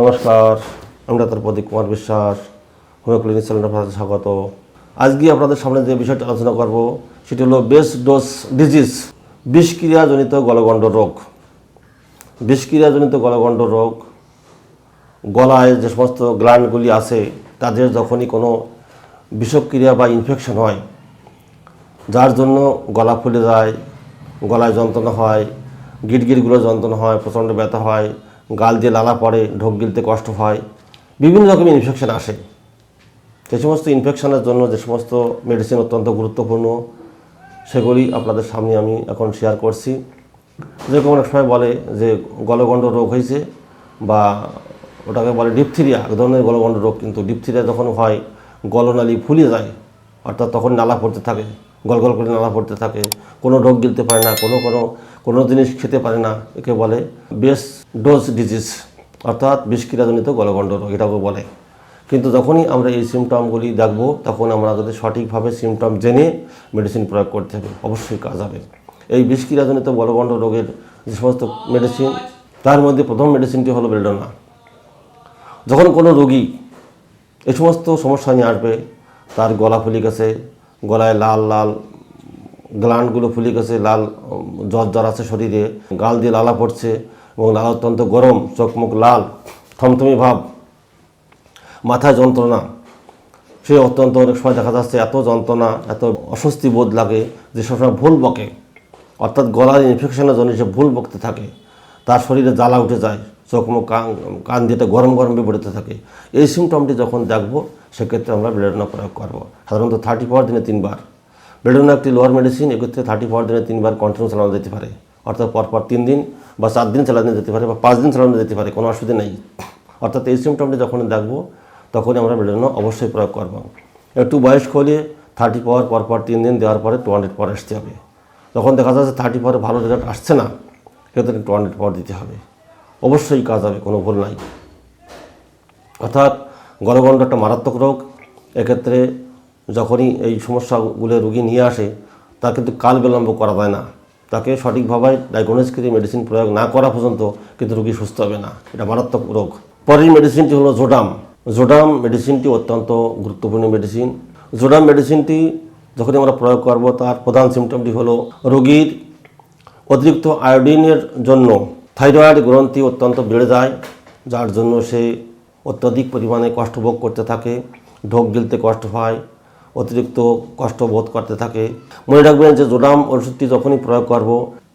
নমস্কার আমি ডাক্তার প্রদীপ Kumar Biswas homeo clinic চ্যানেলের আপনাদের স্বাগত। আজকে আপনাদের সামনে যে বিষয়টা আলোচনা করব, সেটি হলো বেস ডোজ ডিজিজ, বিষক্রিয়াজনিত গলগণ্ড রোগ। বিষক্রিয়াজনিত গলগণ্ড রোগ, গলায় যে সমস্ত গ্ল্যান্ডগুলি আছে, তাদের যখনই কোনো বিষক্রিয়া বা ইনফেকশন হয়, যার জন্য গলা ফুলে যায়, গলায় যন্ত্রণা হয়, গিটগিটগুলো যন্ত্রণা হয়, প্রচণ্ড ব্যথা হয় গাল দিয়ে লালা পড়ে, ঢোক গিলতে কষ্ট হয়, বিভিন্ন রকমের ইনফেকশান আসে। সেই সমস্ত ইনফেকশনের জন্য যে সমস্ত মেডিসিন অত্যন্ত গুরুত্বপূর্ণ, সেগুলি আপনাদের সামনে আমি এখন শেয়ার করছি। যেরকম অনেক সময় বলে যে গলগণ্ড রোগ হয়েছে বা ওটাকে বলে ডিপথিরিয়া এক ধরনের গলগণ্ড রোগ, কিন্তু ডিপথিরিয়া যখন হয়, গলনালি ফুলে যায়, অর্থাৎ তখন নালা পড়তে থাকে গল গল করে নালা পড়তে থাকে, কোনো রোগ গিলতে পারে না, কোনো কোনো কোনো জিনিস খেতে পারে না, একে বলে বেস ডোজ ডিজিজ অর্থাৎ বিষক্রিয়াজনিত গলগণ্ড রোগ এটাকে বলে। কিন্তু যখনই আমরা এই সিমটমগুলি দেখব, তখন আমরা যদি সঠিকভাবে সিমটম জেনে মেডিসিন প্রয়োগ করতে হবে, অবশ্যই কাজ হবে। এই বিষক্রিয়াজনিত গলগণ্ড রোগের যে সমস্ত মেডিসিন তার মধ্যে প্রথম মেডিসিনটি হলো বেলডোনা যখন কোনো রোগী এই সমস্ত সমস্যা নিয়ে আসবে, তার গলা ফুলে গেছে, গলায় লাল লাল গ্ল্যান্ডগুলো ফুলে গেছে, লাল জ্বর জ্বর আছে শরীরে, গাল দিয়ে লালা পড়ছে এবং লাল অত্যন্ত গরম চোখ মুখ লাল, থমথমি ভাব মাথায় যন্ত্রণা। সে অত্যন্ত অনেক সময় দেখা যাচ্ছে এত যন্ত্রণা, এত অস্বস্তি বোধ লাগে যে সবসময় ভুল বকে। অর্থাৎ গলার ইনফেকশনের জন্য সে ভুল বকতে থাকে, তার শরীরে জ্বালা উঠে যায় চোখ মুখ কান কান দিয়ে গরম গরম বিপরীতে থাকে। এই সিমটমটি যখন দেখব, সেক্ষেত্রে আমরা বেলেডোনা প্রয়োগ করব। সাধারণত থার্টি পাওয়ার দিনে তিনবার। বেলেডোনা একটি লোয়ার মেডিসিন এক্ষেত্রে থার্টি পাওয়ার দিনে তিনবার কন্টিনিউ চালানো যেতে পারে অর্থাৎ পরপর তিন দিন বা চার দিন চালানো যেতে পারে বা পাঁচ দিন চালানো যেতে পারে কোনো অসুবিধা নেই অর্থাৎ এই সিমটমটি যখন দেখব তখনই আমরা বেলেডোনা অবশ্যই প্রয়োগ করব একটু বয়স্ক হলে থার্টি পাওয়ার পরপর তিন দিন দেওয়ার পরে টু হান্ড্রেড পর আসতে হবে তখন দেখা যাচ্ছে থার্টি পাওয়ারে ভালো রেজাল্ট আসছে না সেক্ষেত্রে টু হান্ড্রেড পাওয়ার দিতে হবে অবশ্যই কাজ হবে, কোনো ভুল নাই। অর্থাৎ গলগণ্ড একটা মারাত্মক রোগ, এক্ষেত্রে যখনই এই সমস্যাগুলো রুগী নিয়ে আসে তা কিন্তু কাল বিলম্ব করা যায় না। তাকে সঠিকভাবে ডায়াগনোস করে মেডিসিন প্রয়োগ না করা পর্যন্ত কিন্তু রুগী সুস্থ হবে না। এটা মারাত্মক রোগ। পরের মেডিসিনটি হলো জোডাম জোডাম মেডিসিনটি অত্যন্ত গুরুত্বপূর্ণ মেডিসিন জোডাম মেডিসিনটি যখন আমরা প্রয়োগ করব, তার প্রধান সিমটমটি হলো রোগীর অতিরিক্ত আয়োডিনের জন্য থাইরয়েড গ্রন্থি অত্যন্ত বেড়ে যায়, যার জন্য সে অত্যধিক পরিমাণে কষ্ট ভোগ করতে থাকে, ঢোক গিলতে কষ্ট হয় অতিরিক্ত কষ্ট বোধ করতে থাকে। মনে রাখবেন যে জোডাম ওষুধটি যখনই প্রয়োগ করব,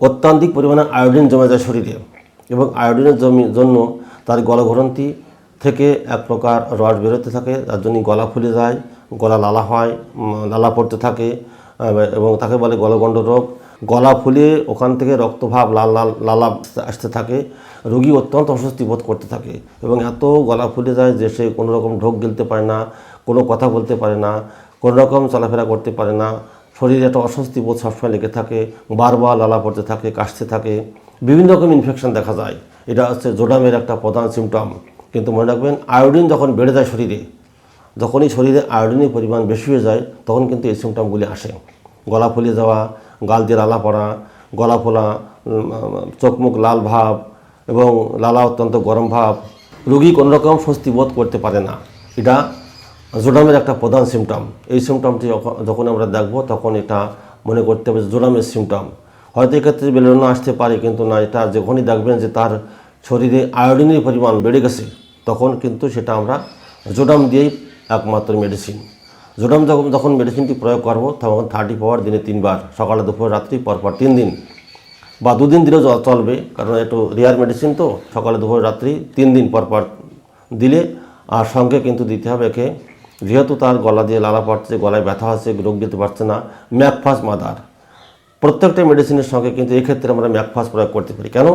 অত্যাধিক পরিমাণে আয়োডিন জমে যায় শরীরে এবং আয়োডিনের জমি জন্য তার গলগ্রন্থি থেকে এক প্রকার রস বেরোতে থাকে তার জন্য গলা ফুলে যায়, গলা লালা হয় লালা পড়তে থাকে এবং তাকে বলে গলগণ্ড রোগ। গলা ফুলে ওখান থেকে রক্তভাব লাল লাল, লালা আসতে থাকে, রোগী অত্যন্ত অস্বস্তি বোধ করতে থাকে এবং এত গলা ফুলে যায় যে সে কোনো রকম ঢোক গেলতে পারে না, কোনো কথা বলতে পারে না। কোনো রকম চলাফেরা করতে পারে না। শরীরে একটা অস্বস্তি বোধ সবসময় লেগে থাকে, বারবার লালা পড়তে থাকে, কাশতে থাকে। বিভিন্ন রকম ইনফেকশন দেখা যায়। এটা হচ্ছে জোডামের একটা প্রধান সিমটম কিন্তু মনে রাখবেন আয়োডিন যখন বেড়ে যায় শরীরে, যখনই শরীরে আয়োডিনের পরিমাণ বেশি হয়ে যায়, তখন কিন্তু এই সিমটমগুলি আসে। গলা ফুলে যাওয়া, গাল দিয়ে লালা পড়া, গলা ফোলা চোখ মুখ লাল ভাব এবং লালা অত্যন্ত গরম ভাব। রোগী কোনোরকম স্বস্তি বোধ করতে পারে না। এটা জোডামের একটা প্রধান সিমটম এই সিমটমটি যখন- আমরা দেখব, তখন এটা মনে করতে হবে জোডামের সিমটম হয়তো এক্ষেত্রে বেলুন আসতে পারে, কিন্তু না, এটা যখনই দেখবেন যে তার শরীরে আয়োডিনের পরিমাণ বেড়ে গেছে, তখন কিন্তু সেটা আমরা জোডাম দিয়েই একমাত্র মেডিসিন জোডাম যখন যখন মেডিসিনটি প্রয়োগ করব, তখন থার্টি পাওয়ার দিনে তিনবার, সকালে, দুপুর, রাত্রি, পরপর তিন দিন। বা দুদিন দিলেও চলবে, কারণ একটু রেয়ার মেডিসিন তো, সকালে, দুপুর, রাত্রি তিন দিন পর পর দিলে, আর সঙ্গে কিন্তু দিতে হবে একে যেহেতু তার গলা দিয়ে লালা পড়ছে, গলায় ব্যথা আছে, রোগ দিতে পারছে না, ম্যাকফাস মাদার। প্রত্যেকটা মেডিসিনের সঙ্গে কিন্তু এক্ষেত্রে আমরা ম্যাকফাস প্রয়োগ করতে পারি। কেন?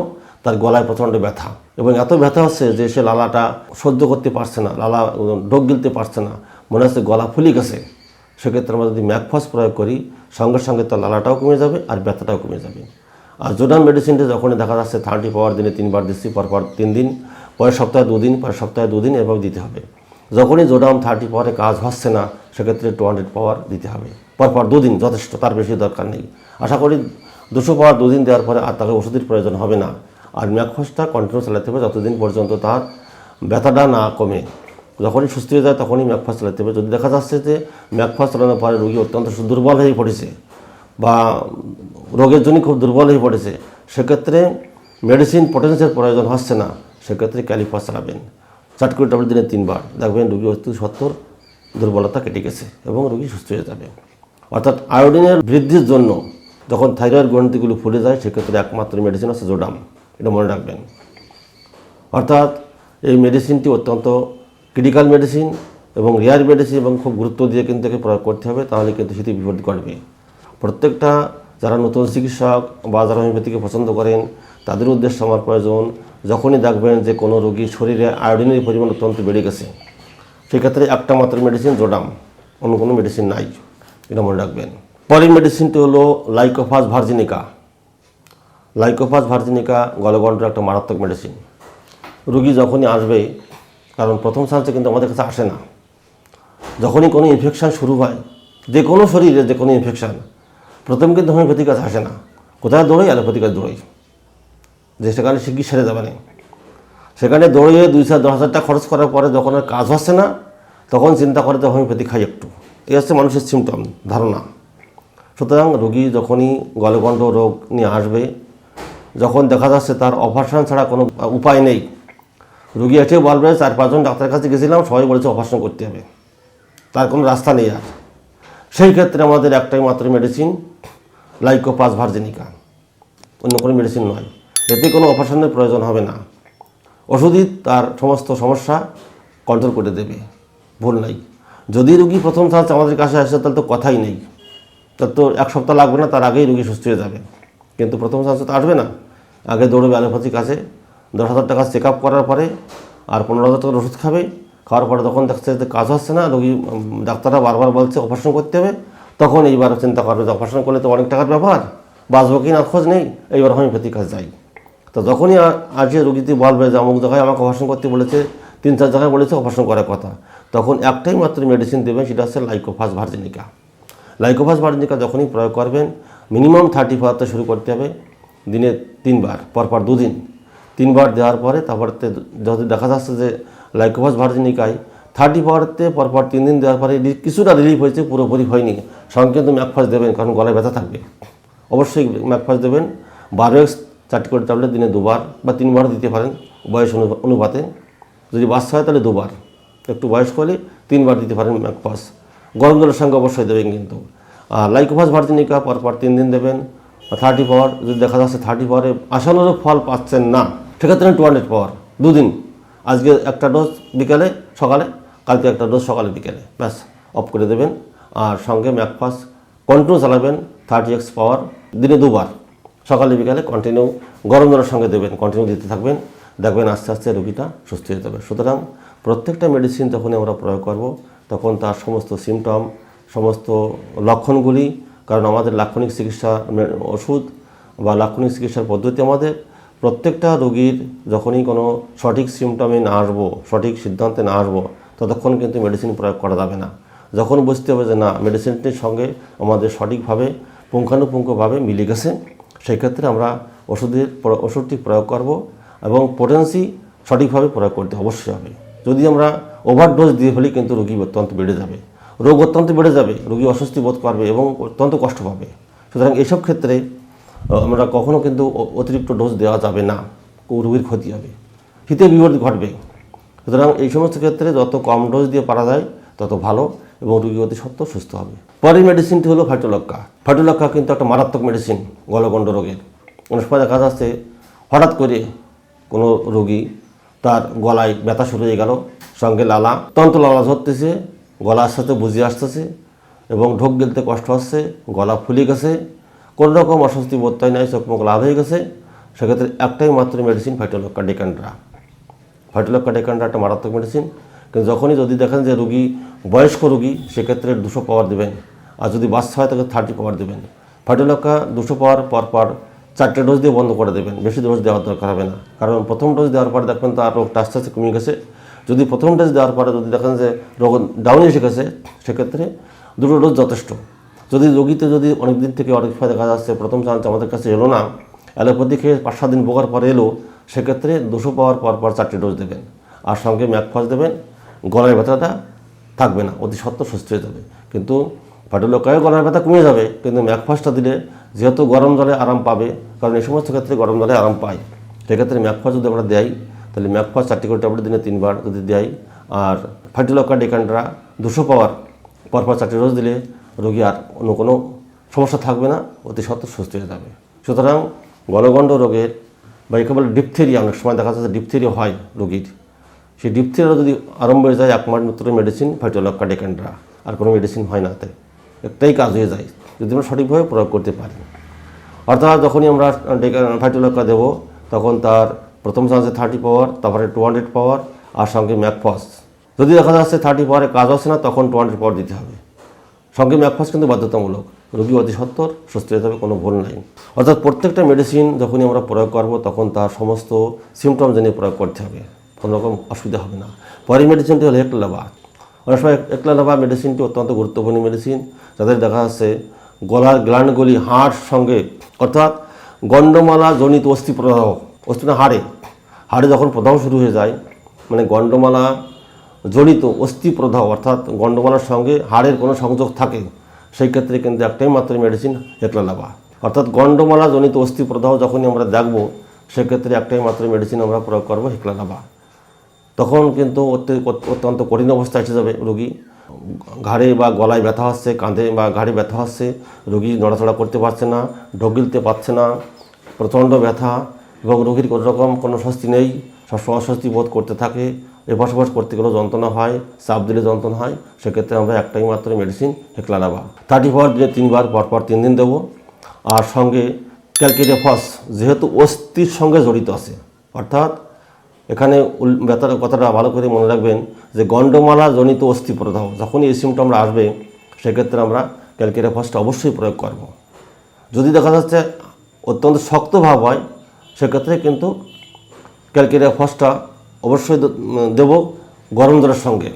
তার গলায় প্রচণ্ড ব্যথা এবং এত ব্যথা হচ্ছে যে সে লালাটা সহ্য করতে পারছে না, লালা ডোক গিলতে পারছে না, মনে হচ্ছে গলা ফুলে গেছে। সেক্ষেত্রে আমরা যদি ম্যাকফাস প্রয়োগ করি, সঙ্গে সঙ্গে তার লালাটাও কমে যাবে আর ব্যথাটাও কমে যাবে। আর জোডান মেডিসিনটা যখনই দেখা যাচ্ছে থার্টি পাওয়ার দিনে তিনবার দিচ্ছি, পরপর তিন দিন, পরের সপ্তাহে দুদিন, পরের সপ্তাহে দুদিন, এভাবে দিতে হবে। যখনই জোডাম থার্টি পাওয়ারে কাজ হচ্ছে না, সেক্ষেত্রে টু হান্ড্রেড পাওয়ার দিতে হবে। পরপর দুদিন যথেষ্ট, তার বেশি দরকার নেই। আশা করি দুশো পাওয়ার দুদিন দেওয়ার পরে আর তাকে ওষুধের প্রয়োজন হবে না। আর ম্যাকফাসটা কন্টিনিউ চালাতে হবে যতদিন পর্যন্ত তার ব্যথাটা না কমে। যখনই সুস্থ হয়ে যায় তখনই ম্যাকফাস চালাতে হবে। যদি দেখা যাচ্ছে যে ম্যাকফাস চালানোর পরে রোগী অত্যন্ত দুর্বল হয়ে পড়েছে বা রোগের জন্য খুব দুর্বল হয়ে পড়েছে, সেক্ষেত্রে মেডিসিন পটেন্সিয়াল প্রয়োজন হচ্ছে না। সেক্ষেত্রে ক্যালিফাস চালাবেন। চার করে ট্যাবলেট দিনে তিনবার। দেখবেন রোগী অতি সত্তর, দুর্বলতা কেটে গেছে এবং রোগী সুস্থ হয়ে যাবে। অর্থাৎ আয়োডিনের বৃদ্ধির জন্য যখন থাইরয়েড গ্রন্থিগুলো ফুলে যায়, সেক্ষেত্রে একমাত্র মেডিসিন আছে জোডাম। এটা মনে রাখবেন। অর্থাৎ এই মেডিসিনটি অত্যন্ত ক্রিটিক্যাল মেডিসিন এবং রেয়ার মেডিসিন এবং খুব গুরুত্ব দিয়ে কিন্তু একে প্রয়োগ করতে হবে, তাহলে কিন্তু সেটি বিপদ ঘটবে। প্রত্যেকটা যারা নতুন চিকিৎসক বা যারা হোমিওপ্যাথিকে পছন্দ করেন, তাদের উদ্দেশ্যে আমার প্রয়োজন যখনই দেখবেন যে কোনো রোগীর শরীরে আয়োডিনের পরিমাণ অত্যন্ত বেড়ে গেছে, সেক্ষেত্রে একটা মাত্র মেডিসিন জোডাম, অন্য কোনো মেডিসিন নাই, এটা মনে রাখবেন। পরের মেডিসিনটি হলো লাইকোফাস ভার্জিনিকা লাইকোফাস ভার্জিনিকা গলগন্ডের একটা মারাত্মক মেডিসিন রুগী যখনই আসবে, কারণ প্রথম চান্সে কিন্তু আমাদের কাছে আসে না। যখনই কোনো ইনফেকশান শুরু হয়, যে কোনো শরীরে যে কোনো ইনফেকশান প্রথম কিন্তু হোমিওপ্যাথির কাছে আসে না। কোথায় দৌড়াই অ্যালোপ্যাথির কাছে দৌড়াই যে সেখানে শিগগির সেরে যাবে না? সেখানে দৌড়িয়ে দুই চার দশ হাজার টাকা খরচ করার পরে যখন আর কাজ হচ্ছে না, তখন চিন্তা করে যে হোমিওপ্যাথি খাই একটু। এই হচ্ছে মানুষের সিমটম ধারণা। সুতরাং রোগী যখনই গলগণ্ড রোগ নিয়ে আসবে, যখন দেখা যাচ্ছে তার অপারেশন ছাড়া কোনো উপায় নেই, রুগী এসে বলবে, চার পাঁচজন ডাক্তারের কাছে গেছিলাম, সবাই বলেছে অপারেশন করতে হবে। তার কোনো রাস্তা নেই আর। সেই ক্ষেত্রে আমাদের একটাই মাত্র মেডিসিন লাইকো লাইকোপাস ভার্জিনিকা অন্য কোনো মেডিসিন নয়। এতে কোনো অপারেশনের প্রয়োজন হবে না। ওষুধই তার সমস্ত সমস্যা কন্ট্রোল করে দেবে। ভুল নাই। যদি রুগী প্রথম চান্স আমাদের কাছে আসে, তাহলে তো কথাই নেই। তার তো এক সপ্তাহ লাগবে না, তার আগেই রুগী সুস্থ হয়ে যাবে। কিন্তু প্রথম চান্সে তো আসবে না। আগে দৌড়বে অ্যালোপ্যাথির কাছে। দশ হাজার টাকা চেক আপ করার পরে আর পনেরো হাজার টাকার ওষুধ খাবে। খাওয়ার পরে তখন দেখছে যে কাজ হচ্ছে না, রোগী ডাক্তাররা বারবার বলছে অপারেশন করতে হবে। তখন এইবার চিন্তা করবে যে অপারেশন করলে তো অনেক টাকার ব্যাপার। বাঁচবো কি না? খোঁজ নেই। এইবার হোমিওপ্যাথির কাছে যাই। তো যখনই আজকে রোগীটি বলবে যে অমুক জায়গায় আমাকে অপারেশন করতে বলেছে, তিন চার জায়গায় বলেছে অপারেশন করার কথা। তখন একটাই মাত্র মেডিসিন দেবেন, সেটা হচ্ছে লাইকোফাস ভার্জিনিকা লাইকোফাস ভার্জিনিকা যখনই প্রয়োগ করবেন মিনিমাম থার্টি ফাওয়ারতে শুরু করতে হবে, দিনে তিনবার, পরপর দুদিন। তিনবার দেওয়ার পরে তারপরে যদি দেখা যাচ্ছে যে লাইকোফাস ভার্জিনিকায় থার্টি পাওয়ারতে পরপর তিন দিন দেওয়ার পরে কিছুটা রিলিফ হয়েছে, পুরোপুরি হয়নি। সঙ্গে কিন্তু ম্যাকফাস দেবেন, কারণ গলায় ব্যথা থাকবে। অবশ্যই ম্যাকফাস দেবেন। বারো এক্স চারটি করে ট্যাবলেট দিনে দুবার বা তিনবার দিতে পারেন বয়স অনু- অনুপাতে। যদি বাচ্চা হয় তাহলে দুবার। একটু বয়স্ক হলে তিনবার দিতে পারেন ম্যাকফাস গরম জলের সঙ্গে অবশ্যই দেবেন কিন্তু। আর লাইকোফাস ভার্জিনিকা পরপর তিন দিন দেবেন। থার্টি পাওয়ার, যদি দেখা যাচ্ছে থার্টি পাওয়ারে আশানুরূপ ফল পাচ্ছেন না, সেক্ষেত্রে টু হান্ড্রেড পাওয়ার, দুদিন। আজকে একটা ডোজ বিকেলে, সকালে, কালকে একটা ডোজ সকালে বিকেলে। ব্যাস, অফ করে দেবেন। আর সঙ্গে ম্যাকফাস কন্টিনিউ চালাবেন, থার্টি এক্স পাওয়ার, দিনে দুবার। সকালে বিকালে কন্টিনিউ গরম জলের সঙ্গে দেবেন কন্টিনিউ দিতে থাকবেন। দেখবেন আস্তে আস্তে রোগীটা সুস্থ হয়ে যাবে। সুতরাং প্রত্যেকটা মেডিসিন যখনই আমরা প্রয়োগ করব, তখন তার সমস্ত সিমটম সমস্ত লক্ষণগুলি, কারণ আমাদের লাক্ষণিক চিকিৎসা ওষুধ বা লাক্ষণিক চিকিৎসার পদ্ধতি আমাদের প্রত্যেকটা রোগীর যখনই কোনো সঠিক সিমটমে না আসব, সঠিক সিদ্ধান্তে না আসব, ততক্ষণ কিন্তু মেডিসিন প্রয়োগ করা যাবে না। যখন বুঝতে হবে যে না মেডিসিনটির সঙ্গে আমাদের সঠিকভাবে পুঙ্খানুপুঙ্খভাবে মিলে গেছে সেক্ষেত্রে আমরা ওষুধের ওষুধটি প্রয়োগ করব এবং পোটেন্সি সঠিকভাবে প্রয়োগ করতে অবশ্যই হবে। যদি আমরা ওভারডোজ দিয়ে ফেলি, কিন্তু রোগী অত্যন্ত বেড়ে যাবে। রোগ অত্যন্ত বেড়ে যাবে, রোগী অস্বস্তি বোধ করবে এবং অত্যন্ত কষ্ট পাবে। সুতরাং এসব ক্ষেত্রে আমরা কখনো কিন্তু অতিরিক্ত ডোজ দেওয়া যাবে না রোগীর ক্ষতি হবে। হিতে বিপরীত ঘটবে। সুতরাং এই সমস্ত ক্ষেত্রে যত কম ডোজ দিয়ে পারা যায় তত ভালো এবং রোগী অতি সত্ত্বর সুস্থ হবে। পরের মেডিসিনটি হলো ফাইটোলক্কা ফাইটোলক্কা কিন্তু একটা মারাত্মক মেডিসিন গলগণ্ড রোগের। অনেক সময় দেখা যাচ্ছে হঠাৎ করে কোনো রোগী তার গলায় ব্যথা শুরু হয়ে গেল, সঙ্গে লালা, তন্ত্র লালা ধরতেছে গলার সাথে বুঝে আসতেছে এবং ঢোক গেলতে কষ্ট হচ্ছে, গলা ফুলে গেছে, কোনো রকম অস্বস্তি বোধ হয় নাই, চোখ মুখ লাভ হয়ে গেছে। সেক্ষেত্রে একটাই মাত্র medicine phytolacca decandra phytolacca decandra একটা মারাত্মক মেডিসিন কিন্তু যখনই যদি দেখেন যে রুগী, বয়স্ক রুগী, সেক্ষেত্রে দুশো পাওয়ার দেবেন। আর যদি বাচ্চা হয়, তাকে থার্টি পাওয়ার দেবেন। ফাইটোলক্কা দুশো পাওয়ার পর পর চারটে ডোজ দিয়ে বন্ধ করে দেবেন। বেশি ডোজ দেওয়ার দরকার হবে না। কারণ প্রথম ডোজ দেওয়ার পরে দেখবেন তার রোগটা আস্তে আস্তে কমে গেছে। যদি প্রথম ডোজ দেওয়ার পরে যদি দেখেন যে রোগ ডাউন এসে গেছে, সেক্ষেত্রে দুটো ডোজ যথেষ্ট। যদি রোগীতে যদি অনেক দিন থেকে অনেক দেখা যাচ্ছে, প্রথম চান্স আমাদের কাছে এলো না, অ্যালোপ্যাথি খেয়ে পাঁচ সাত দিন বোকার পরে এলো, সেক্ষেত্রে দুশো পাওয়ার পর পর চারটে ডোজ দেবেন। আর সঙ্গে ম্যাকফাস দেবেন। গলার ব্যথাটা থাকবে না, অতি সত্ত্বর সুস্থ হয়ে যাবে। কিন্তু ফাটুলকায় গলার ব্যথা কমে যাবে, কিন্তু ম্যাকফাসটা দিলে যেহেতু গরম জলে আরাম পাবে, কারণ এই সমস্ত ক্ষেত্রে গরম জলে আরাম পায়। সেক্ষেত্রে ম্যাকফাস যদি আমরা দেয় তাহলে ম্যাকফাস চারটি করে ট্যাবলেট দিনে তিনবার যদি দেয় আর ফার্টিলকা ডেকান্ড্রা দুশো পাওয়ার পরপর চারটি রোজ দিলে রোগী আর অন্য কোনো সমস্যা থাকবে না, অতি সত্ত্বর সুস্থ হয়ে যাবে। সুতরাং গলগণ্ড রোগের বা একে বলে ডিপথেরিয়া, অনেক সময় দেখা যাচ্ছে ডিপথেরিয়া হয় রোগীর। সেই ডিপথেরিয়া যদি আরম্ভ হয়ে যায়, একমাত্র মেডিসিন ফাইটোলক্কা ডেকান্ড্রা আর কোনো মেডিসিন হয় না তাই একটাই কাজ হয়ে যায়, যদি আমরা সঠিকভাবে প্রয়োগ করতে পারি। অর্থাৎ যখনই আমরা ফাইটোলক্কা দেবো, তখন তার প্রথম চান্সে থার্টি পাওয়ার তারপরে টু হান্ড্রেড পাওয়ার আর সঙ্গে ম্যাকফাস যদি দেখা যাচ্ছে থার্টি পাওয়ারে কাজ হচ্ছে না, তখন টু হান্ড্রেড পাওয়ার দিতে হবে। সঙ্গে ম্যাকফাস কিন্তু বাধ্যতামূলক। রোগী অতি সত্তর সুস্থ হয়ে যাবে, কোনো ভুল নাই। অর্থাৎ প্রত্যেকটা মেডিসিন যখনই আমরা প্রয়োগ করব, তখন তার সমস্ত সিমটম জেনে প্রয়োগ করতে হবে। কোনো রকম অসুবিধা হবে না। পরের মেডিসিনটি হলো একলাবা। অনেক সময় একলাবা মেডিসিনটি অত্যন্ত গুরুত্বপূর্ণ মেডিসিন যাদের দেখা যাচ্ছে গলার গ্ল্যান্ডগুলি হাড় সঙ্গে, অর্থাৎ গণ্ডমালা জনিত অস্থি প্রদাহ, অস্থি না, হাড়ে। হাড়ে যখন প্রদাহ শুরু হয়ে যায় মানে গণ্ডমালা জনিত অস্থি প্রদাহ, অর্থাৎ গণ্ডমালার সঙ্গে হাড়ের কোনো সংযোগ থাকে, সেই ক্ষেত্রে কিন্তু একটাই মাত্র মেডিসিন হেকলালাবা অর্থাৎ গণ্ডমালা জনিত অস্থি প্রদাহ যখনই আমরা দেখব, সেক্ষেত্রে একটাই মাত্র মেডিসিন আমরা প্রয়োগ করব হেকলালাবা তখন কিন্তু অত্য- অত্যন্ত কঠিন অবস্থা এসে যাবে রোগী। ঘাড়ে বা গলায় ব্যথা হচ্ছে, কাঁধে বা ঘাড়ে ব্যথা হচ্ছে, রোগী নড়াচড়া করতে পারছে না, ঢোক গিলতে পারছে না, প্রচণ্ড ব্যথা এবং রোগীর কোনো রকম কোনো স্বস্তি নেই, সবসময় অস্বস্তি বোধ করতে থাকে, এপাশ ওপাশ করতে গেলেও যন্ত্রণা হয়, চাপ দিলে যন্ত্রণা হয়, সেক্ষেত্রে আমরা একটাই মাত্র medicine hekla hekla lava thirty four দিনে তিনবার, পরপর তিন দিন দেবো। আর সঙ্গে ক্যালকেরিয়া ফস যেহেতু অস্থির সঙ্গে জড়িত আছে, অর্থাৎ এখানে কথাটা ভালো করে মনে রাখবেন যে গণ্ডমালা জনিত অস্থি প্রদাহ যখনই এই সিমটমটা আসবে, সেক্ষেত্রে আমরা ক্যালকেরিয়া ফসটা অবশ্যই প্রয়োগ করব। যদি দেখা যাচ্ছে অত্যন্ত শক্ত ভাব হয়, সেক্ষেত্রে কিন্তু ক্যালকেরিয়া ফসটা অবশ্যই দেব গরম জলের সঙ্গে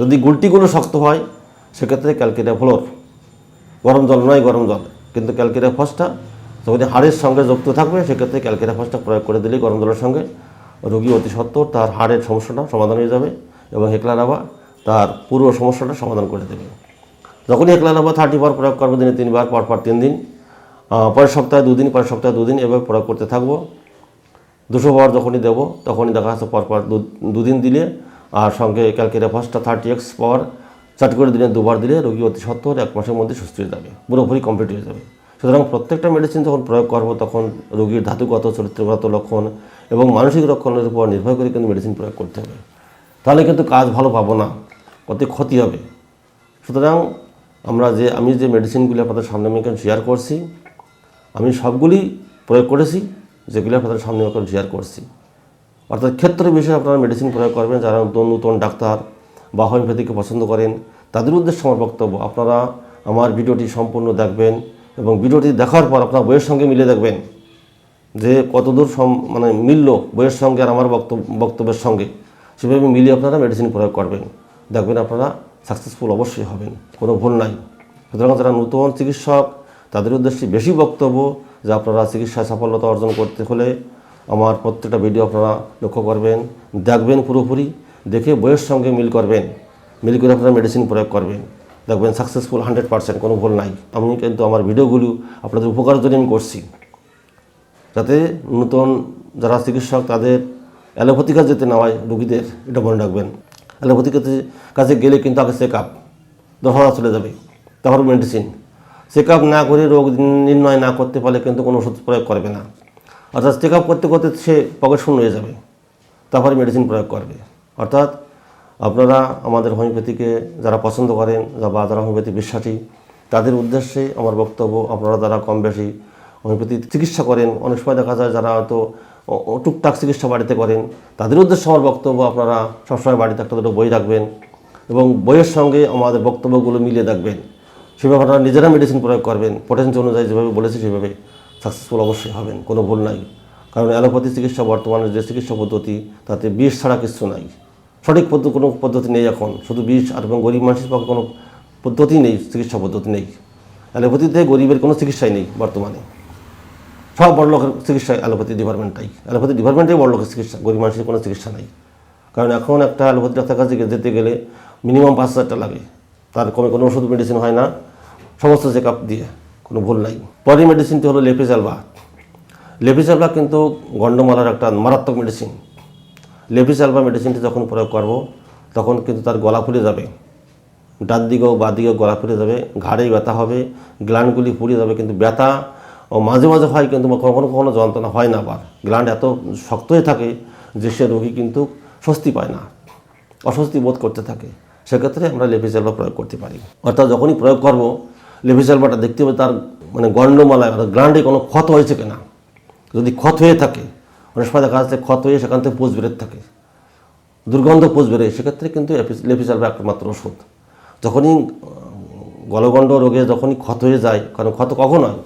যদি গুলটিগুলো শক্ত হয়, সেক্ষেত্রে ক্যালকেরিয়া ফ্লোর গরম জল নয় গরম জল, কিন্তু ক্যালকেরিয়া ফসটা যদি হাড়ের সঙ্গে যুক্ত থাকবে, সেক্ষেত্রে ক্যালকেরিয়া ফসটা প্রয়োগ করে দিলেই গরম জলের সঙ্গে রোগী অতি সত্ত্বর তার হাড়ের সমস্যাটা সমাধান হয়ে যাবে এবং হেকলা রাবা তার পুরো সমস্যাটা সমাধান করে দেবে। যখনই হেকলা রাবা থার্টি বার প্রয়োগ করব, দিনে তিনবার পর পর তিন দিন পরের সপ্তাহে দুদিন, পরের সপ্তাহে দুদিন এভাবে প্রয়োগ করতে থাকব। দুশো বার যখনই দেবো, তখনই দেখা যাচ্ছে পরপর দুদিন দিলে, আর সঙ্গে ক্যালকেরিয়া ফার্স্টটা থার্টি এক্স পাওয়ার চারটি করে দিনে দুবার দিলে রোগী অতি সত্ত্বর এক মাসের মধ্যে সুস্থ হয়ে যাবে, পুরোপুরি কমপ্লিট হয়ে যাবে। সুতরাং প্রত্যেকটা মেডিসিন যখন প্রয়োগ করব, তখন রোগীর ধাতুগত, চরিত্রগত লক্ষণ এবং মানসিক লক্ষণের উপর নির্ভর করে কিন্তু মেডিসিন প্রয়োগ করতে হবে। তাহলে কিন্তু কাজ ভালো পাবো না, অতি ক্ষতি হবে। সুতরাং আমরা যে, আমি যে মেডিসিনগুলি আপনাদের সামনে আমি এখানে শেয়ার করছি, আমি সবগুলি প্রয়োগ করেছি, যেগুলি আপনাদের সামনে এখন শেয়ার করছি। অর্থাৎ ক্ষেত্র বিষয়ে আপনারা মেডিসিন প্রয়োগ করবেন, যারা নতুন নতুন ডাক্তার বা হোমিওপ্যাথিকে পছন্দ করেন, তাদের উদ্দেশ্যে আমার বক্তব্য। আপনারা আমার ভিডিওটি সম্পূর্ণ দেখবেন এবং ভিডিওটি দেখার পর আপনার বইয়ের সঙ্গে মিলে দেখবেন যে কতদূর সম মানে মিলল বইয়ের সঙ্গে আর আমার বক্তব্য, বক্তব্যের সঙ্গে। সেভাবে মিলিয়ে আপনারা মেডিসিন প্রয়োগ করবেন। দেখবেন আপনারা সাকসেসফুল অবশ্যই হবেন, কোনো ভুল নাই। সুতরাং যারা নতুন চিকিৎসক, তাদের উদ্দেশ্যে বেশি বক্তব্য যে আপনারা চিকিৎসায় সফলতা অর্জন করতে হলে আমার প্রত্যেকটা ভিডিও আপনারা লক্ষ্য করবেন, দেখবেন পুরোপুরি, দেখে বইয়ের সঙ্গে মিল করবেন, মিল করে আপনারা মেডিসিন প্রয়োগ করবেন। দেখবেন সাকসেসফুল হান্ড্রেড পার্সেন্ট কোনো ভুল নাই। আমি কিন্তু আমার ভিডিওগুলো আপনাদের উপকারের জন্য আমি করছি। যাতে নতুন যারা চিকিৎসক, তাদের অ্যালোপ্যাথি কাজ যেতে না হয়, রুগীদের এটা মনে রাখবেন। অ্যালোপ্যাথি কাছে কাছে গেলে কিন্তু আগে চেক আপ দফা চলে যাবে। তারপর মেডিসিন চেক আপ না করে রোগ নির্ণয় না করতে পারলে কিন্তু কোনো ওষুধ প্রয়োগ করবে না। অর্থাৎ চেক আপ করতে করতে সে পকেট শূন্য হয়ে যাবে। তারপরে মেডিসিন প্রয়োগ করবে। অর্থাৎ আপনারা আমাদের হোমিওপ্যাথিকে যারা পছন্দ করেন বা যারা হোমিওপ্যাথি বিশ্বাসী, তাদের উদ্দেশ্যে আমার বক্তব্য, আপনারা যারা কম বেশি হোমিওপ্যাথি চিকিৎসা করেন, অনেক সময় দেখা যায় যারা হয়তো টুকটাক চিকিৎসা বাড়িতে করেন, তাদের উদ্দেশ্যে আমার বক্তব্য, আপনারা সবসময় বাড়িতে একটা দুটো বই রাখবেন এবং বইয়ের সঙ্গে আমাদের বক্তব্যগুলো মিলিয়ে দেখবেন। সেভাবে আপনারা নিজেরা মেডিসিন প্রয়োগ করবেন পটেন্সি অনুযায়ী যেভাবে বলেছি সেভাবে সাকসেসফুল অবশ্যই হবেন, কোনো ভুল নাই। কারণ অ্যালোপ্যাথি চিকিৎসা বর্তমানে যে চিকিৎসা পদ্ধতি, তাতে বিষ ছাড়া কিছু নাই। সঠিক পদ্ধতি কোনো পদ্ধতি নেই এখন। শুধু বিষ আর এবং গরিব মানুষের পক্ষে কোনো পদ্ধতি নেই, চিকিৎসা পদ্ধতি নেই। অ্যালোপ্যাথিতে গরিবের কোনো চিকিৎসাই নেই বর্তমানে। সব বড় লোকের চিকিৎসা অ্যালোপ্যাথি ডিপার্টমেন্টটাই। অ্যালোপ্যাথি ডিপার্টমেন্টেই বড় লোকের চিকিৎসা, গরিব মানুষের কোনো চিকিৎসা নেই। কারণ এখন একটা অ্যালোপ্যাথি ডাক্তার কাছে যেতে গেলে মিনিমাম পাঁচ হাজার টাকা লাগে। তার কমে কোনো ওষুধ মেডিসিন হয় না। সমস্ত চেক আপ দিয়ে, কোনো ভুল নাই। পরের মেডিসিনটি হলো লেপিজালবা লেপিজালবা কিন্তু গন্ডমালার একটা মারাত্মক মেডিসিন লেপিজালবা মেডিসিনটি যখন প্রয়োগ করব, তখন কিন্তু তার গলা ফুলে যাবে। ডান দিকেও বা দিকেও গলা ফুলে যাবে, ঘাড়ে ব্যথা হবে, গ্ল্যান্ডগুলি পুড়ে যাবে, কিন্তু ব্যথা ও মাঝে মাঝে হয় কিন্তু কখনো কখনো যন্ত্রণা হয় না আবার। গ্ল্যান্ড এত শক্ত হয়ে থাকে যে সে রোগী কিন্তু স্বস্তি পায় না, অস্বস্তি বোধ করতে থাকে। সেক্ষেত্রে আমরা লেপিজালবা প্রয়োগ করতে পারি। অর্থাৎ যখনই প্রয়োগ করব লেপিজালবাটা দেখতে হবে তার মানে গণ্ডমালায় অর্থাৎ গ্ল্যান্ডে কোনো ক্ষত হয়েছে কিনা। যদি ক্ষত হয়ে থাকে অনেক সময় দেখা যাচ্ছে ক্ষত হয়ে সেখান থেকে পোষ বেরোতে থাকে। দুর্গন্ধ পোষ বেরোয় সেক্ষেত্রে কিন্তু লেপিজালবা একমাত্র ওষুধ। যখনই গলগণ্ড রোগে যখনই ক্ষত হয়ে যায়, কারণ ক্ষত কখন হয়?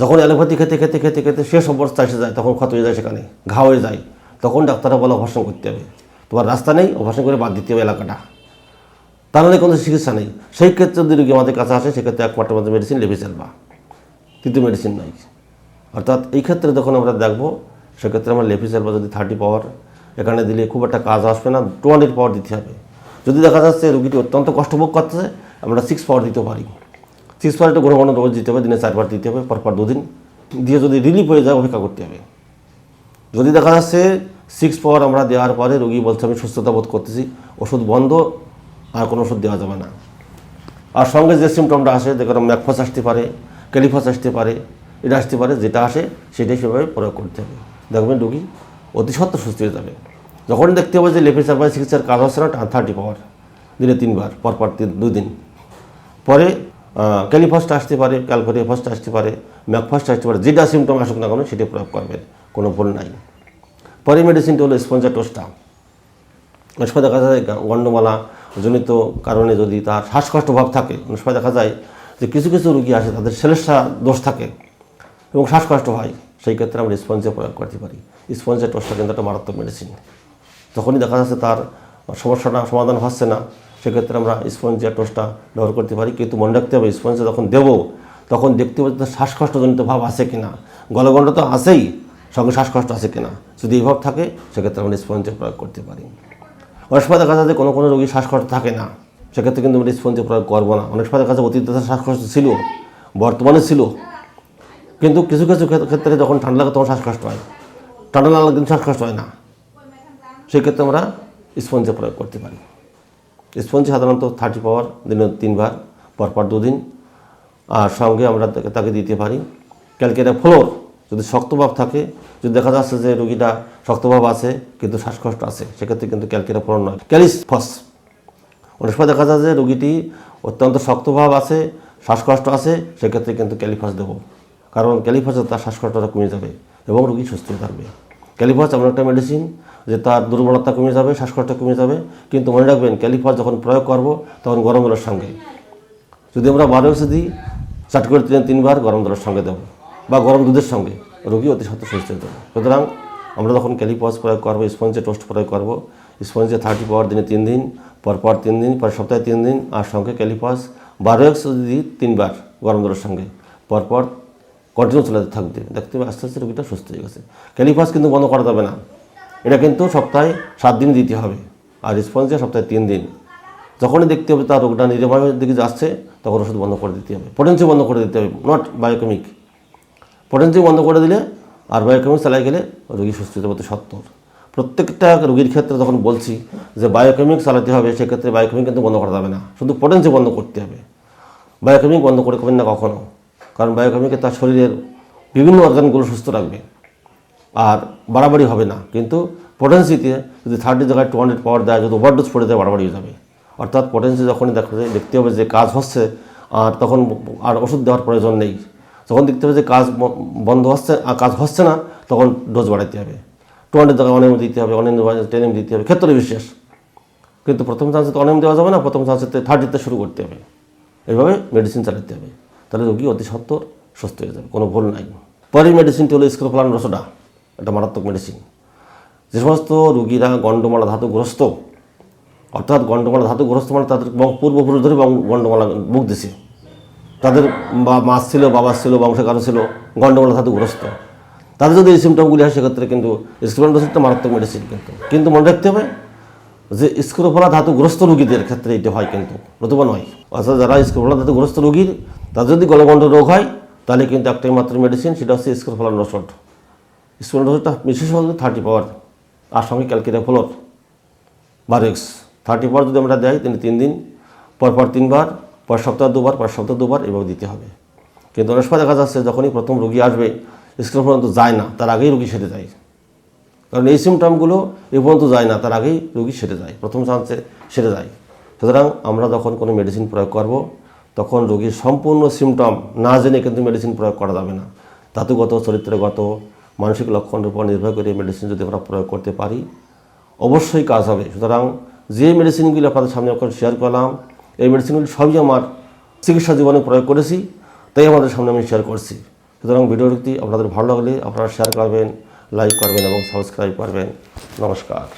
যখন অ্যালোপ্যাথি খেতে খেতে খেতে খেতে শেষ অবস্থা এসে যায়, তখন ক্ষত হয়ে যায় সেখানে, ঘা হয়ে যায়। তখন ডাক্তাররা বলে অপারেশন করতে হবে। তোমার রাস্তা নেই, অপারেশন করে বাদ দিতে হবে এলাকাটা। তার মানে কোনো চিকিৎসা নেই। সেই ক্ষেত্রে যদি রোগী আমাদের কাছে আসে, সেক্ষেত্রে একমাত্র আমাদের মেডিসিন লেভিসেলবা কিন্তু মেডিসিন নাই। অর্থাৎ এই ক্ষেত্রে যখন আমরা দেখব সেক্ষেত্রে আমরা লেফিসেলবা যদি থার্টি পাওয়ার এখানে দিলে খুব একটা কাজ আসবে না টু হান্ড্রেড পাওয়ার দিতে হবে। যদি দেখা যাচ্ছে রুগীটি অত্যন্ত কষ্টভোগ করতেছে, আমরা সিক্স পাওয়ার দিতে পারি। সিক্স পাওয়ার একটা ঘন ঘন রোজ দিতে হবে, দিনে চারবার দিতে হবে, পরপর দুদিন। দিয়ে যদি রিলিফ হয়ে যায়, অপেক্ষা করতে হবে। যদি দেখা যাচ্ছে সিক্স পাওয়ার আমরা দেওয়ার পরে রোগী বলছে, আমি সুস্থতা বোধ করতেছি, ওষুধ বন্ধ, আর কোনো ওষুধ দেওয়া যাবে না। আর সঙ্গে যে সিমটমটা আসে দেখুন ম্যাকফাস আসতে পারে, ক্যালিফাস আসতে পারে, এটা আসতে পারে, যেটা আসে, সেটাই সেভাবে প্রয়োগ করতে হবে। দেখবেন রোগী অতি সত্ত্ব সুস্থ হয়ে যাবে। যখন দেখতে হবে যে চারপাশে চিকিৎসার কাজ হচ্ছে না থার্টি পাওয়ার দিনে তিনবার, পরপর তিন, দুই দিন। পরে ক্যালিফাসটা আসতে পারে ক্যালকোরিয়াফাসটা আসতে পারে, ম্যাকফাসটা আসতে পারে, যেটা সিমটম আসুক না কেন, সেটা প্রয়োগ করবেন, কোনো ভুল নাই। পরে মেডিসিনটা হলো স্পঞ্জাটোসটা অনেক সময় দেখা যায় গণ্ডমালা, জনিত কারণে যদি তার শ্বাসকষ্ট ভাব থাকে অনেক দেখা যায় যে কিছু কিছু রুগী আসে, তাদের সেলেসা দোষ থাকে এবং শ্বাসকষ্ট হয়। সেই ক্ষেত্রে আমরা স্পঞ্জে প্রয়োগ করতে পারি। স্পঞ্জের টোসটা কিন্তু একটা মারাত্মক মেডিসিন যখনই দেখা যাচ্ছে তার সমস্যাটা, সমাধান হচ্ছে না, সেক্ষেত্রে আমরা স্পঞ্জের টোসটা ব্যবহার করতে পারি। কিন্তু মনে রাখতে হবে, স্পঞ্জে যখন দেবো, তখন দেখতে যে তার শ্বাসকষ্টজনিত ভাব আছে কিনা। গলগণ্ড তো আছেই, সঙ্গে শ্বাসকষ্ট আছে কিনা। যদি এই ভাব থাকে, সেক্ষেত্রে আমরা স্পঞ্জে প্রয়োগ করতে পারি। অনেক সময় দেখা যায় যে কোনো কোনো রোগীর শ্বাসকষ্ট থাকে না, সেক্ষেত্রে কিন্তু আমরা স্পঞ্জে প্রয়োগ করব না। অনেক সময় দেখা যায় অতীতে শ্বাসকষ্ট ছিল, বর্তমানে ছিল। কিন্তু কিছু কিছু ক্ষেত্র- যখন ঠান্ডা লাগে তখন শ্বাসকষ্ট হয়। ঠান্ডা না লাগলে শ্বাসকষ্ট হয় না। সেক্ষেত্রে আমরা স্পঞ্জে প্রয়োগ করতে পারি। স্পঞ্জে সাধারণত থার্টি পাওয়ার দিনে তিনবার, পরপর দুদিন। আর সঙ্গে আমরা তাকে দিতে পারি। ক্যালকেটা ফ্লোর যদি শক্তভাব থাকে, যদি দেখা যাচ্ছে যে রোগীটা শক্তভাব আছে, কিন্তু শ্বাসকষ্ট আছে, সেক্ষেত্রে কিন্তু ক্যালকেটা ফ্লোর নয়। ক্যালিসফস অনেক সময় দেখা যায় যে রোগীটি অত্যন্ত শক্তভাব আছে, শ্বাসকষ্ট আছে, সেক্ষেত্রে কিন্তু ক্যালিফাস দেবো কারণ ক্যালিফাসে তার শ্বাসকষ্টটা কমে যাবে এবং রোগী সুস্থ থাকবে। ক্যালিফাস এমন একটা মেডিসিন যে তার দুর্বলতা কমে যাবে, শ্বাসকষ্ট কমে যাবে। কিন্তু মনে রাখবেন ক্যালিফাস যখন প্রয়োগ করব, তখন গরম জলের সঙ্গে। যদি আমরা বারো এসে দিই, চাট করে তিন তিনবার গরম জলের সঙ্গে দেবো বা গরম দুধের সঙ্গে। রোগী অতি সত্ত্ব সুস্থ হয়ে যাবে। সুতরাং আমরা যখন ক্যালিপস প্রয়োগ করব, স্পঞ্জে টোস্ট প্রয়োগ করব, স্পঞ্জে থার্টি পাওয়ার দিনে তিন দিন পরপর তিন দিন পর সপ্তাহে তিন দিন, আর সঙ্গে ক্যালিপাস বারো এক্স যদি তিনবার গরম জলের সঙ্গে। পরপর কন্টিনিউ চলাতে থাকবে। দেখতে হবে আস্তে আস্তে রোগীটা সুস্থ হয়ে গেছে। ক্যালিপাস কিন্তু বন্ধ করা যাবে না। এটা কিন্তু সপ্তাহে সাত দিন দিতে হবে। আর স্পঞ্জে সপ্তাহে তিন দিন। যখনই দেখতে হবে তার রোগটা নিরাময়ের দিকে যাচ্ছে, তখন ওষুধ বন্ধ করে দিতে হবে। পোটেন্সি বন্ধ করে দিতে হবে নট বায়োকেমিক পোটেন্সি বন্ধ করে দিলে আর বায়োকেমিক চালাই গেলে রোগী সুস্থ হতে সত্তর। প্রত্যেকটা রোগীর ক্ষেত্রে যখন বলছি যে বায়োকেমিক চালাতে হবে, সেক্ষেত্রে বায়োকেমিক কিন্তু বন্ধ করা যাবে না। শুধু পোটেন্সি বন্ধ করতে হবে। বায়োকেমিক বন্ধ করে করবেন না কখনো। কারণ বায়োকেমিকে তার শরীরের বিভিন্ন অর্গানগুলো সুস্থ রাখবে। আর বাড়াবাড়ি হবে না। কিন্তু পোটেন্সিতে যদি থার্টি জায়গায় টু হান্ড্রেড পাওয়ার দেয়, যদি ওভারডোজ পড়ে দেয় বাড়াবাড়ি যাবে। অর্থাৎ পোটেন্সি যখনই দেখতে দেখতে হবে যে কাজ হচ্ছে, আর তখন আর ওষুধ দেওয়ার প্রয়োজন নেই। যখন দেখতে হবে যে কাজ বন্ধ হচ্ছে, আর কাজ হচ্ছে না, তখন ডোজ বাড়াইতে হবে। টু হান্ড্রেড জায়গায় অনেম দিতে হবে অনেম টেন এম দিতে হবে, ক্ষেত্রে বিশেষ। কিন্তু প্রথম চান্সে তো অনেম দেওয়া যাবে না, প্রথম চান্সেতে থার্টিতে শুরু করতে হবে। এইভাবে মেডিসিন চালাতে হবে। তাহলে রোগী অতি সত্তর সুস্থ হয়ে যাবে, কোনো ভুল নাই। পরের মেডিসিনটি হলো স্ক্রোফলান রসোডা, এটা মারাত্মক মেডিসিন যে সমস্ত রুগীরা গণ্ডমালা ধাতুগ্রস্ত, অর্থাৎ গণ্ডমালা ধাতুগ্রস্ত মানে তাদের পূর্বপুরুষ ধরে গণ্ডমালা দিছে। তাদের বা মাছ ছিল, বাবা ছিল বংশ কারও ছিল গণ্ডমালা ধাতুগ্রস্ত। তাদের যদি এই সিমটমগুলি হয়, সেক্ষেত্রে কিন্তু স্ক্রিপ্টটা মারাত্মক মেডিসিন কিন্তু। কিন্তু মনে রাখতে হবে যে স্ক্রোফলা ধাতুগ্রস্ত রোগীদের ক্ষেত্রে এটা হয় কিন্তু, নতুবা নয়। অর্থাৎ যারা স্ক্রোফলা ধাতুগ্রস্ত রোগীর তাদের যদি গলগণ্ড রোগ হয়, তাহলে কিন্তু একটাই মাত্র মেডিসিন সেটা হচ্ছে স্ক্রোফলা নসট। স্ক্রোফলা নসটটা হচ্ছে থার্টি পাওয়ার আর সঙ্গে ক্যালকেরিয়া ফ্লোর বারেক্স থার্টি পাওয়ার যদি আমরা দেয় তিনি তিন দিন, পর পর তিনবার, পর সপ্তাহ দুবার, পর সপ্তাহ দুবার এভাবে দিতে হবে। কিন্তু অনেক সময় দেখা যাচ্ছে যখনই প্রথম রোগী আসবে স্ক্রিন পর্যন্ত যায় না, তার আগেই রোগী সেরে যায়। কারণ এই সিমটমগুলো এ পর্যন্ত যায় না, তার আগেই রোগী সেরে যায়, প্রথম চান্সে সেরে যায়। সুতরাং আমরা যখন কোনো মেডিসিন প্রয়োগ করব, তখন রোগীর সম্পূর্ণ সিমটম না জেনে কিন্তু মেডিসিন প্রয়োগ করা যাবে না। ধাতুগত, চরিত্রগত, মানসিক লক্ষণের উপর নির্ভর করে মেডিসিন যদি আমরা প্রয়োগ করতে পারি, অবশ্যই কাজ হবে। সুতরাং যে মেডিসিনগুলি আপনাদের সামনে এখন শেয়ার করলাম, এই মেডিসিনগুলি সবই আমার চিকিৎসা জীবনে প্রয়োগ করেছি, তাই আমাদের সামনে আমি শেয়ার করছি। সুতরাং ভিডিওটি আপনাদের ভালো লাগলে আপনারা শেয়ার করবেন লাইক করবেন এবং সাবস্ক্রাইব করবেন। নমস্কার।